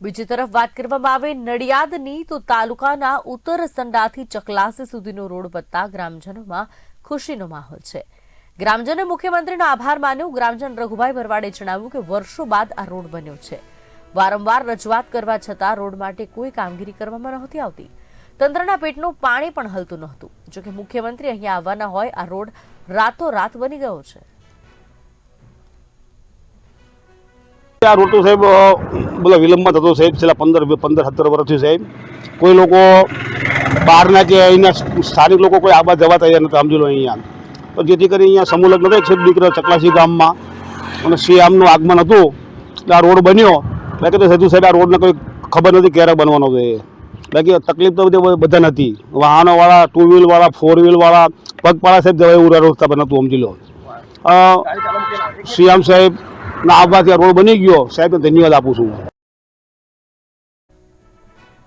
બીજી તરફ વાત કરવામાં આવે નડિયાદની, તો તાલુકાના ઉત્તર સંડાથી ચકલાસી સુધીનો રોડ વધતા ગ્રામજનોમાં ખુશીનો માહોલ છે. ગ્રામજને મુખ્યમંત્રીનો આભાર માન્યો. ગ્રામજન રઘુભાઈ ભરવાડે જણાવ્યું કે વર્ષો બાદ આ રોડ બન્યો છે. વારંવાર રજૂઆત કરવા છતાં રોડ માટે કોઈ કામગીરી કરવામાં નહોતી આવતી. તંત્રના પેટનું પાણી પણ હલતું નહોતું. જોકે મુખ્યમંત્રી અહીંયા આવવાના હોય, આ રોડ રાતોરાત બની ગયો છે. આ રોટો સાહેબ બોલો, વિલંબમાં થતો સાહેબ, છેલ્લા પંદર પંદર, સત્તર વર્ષથી સાહેબ, કોઈ લોકો બહારના કે અહીંના સ્થાનિક લોકો કોઈ આબા જવા તૈયાર નથી, સમજી લો અહીંયા. જેથી કરી અહીંયા સમૂહ લગ્ન થાય છે દીકરા ચકલાસી ગામમાં અને શ્રીરામનું આગમન હતું, એટલે આ રોડ બન્યો. બાકી તો સીધું સાહેબ, આ રોડને કોઈ ખબર નથી ક્યારે બનવાનો છે. બાકી તકલીફ તો બધી બધા નથી. વાહનોવાળા ટુ વ્હીલવાળા ફોર વ્હીલવાળા પગપાળા સાહેબ જવાય એવું રસ્તા પર નહોતું, સમજી લો. શ્રીરામ સાહેબ ના આવવાથી આ રોડ બની ગયો સાહેબને ધન્યવાદ આપું છું.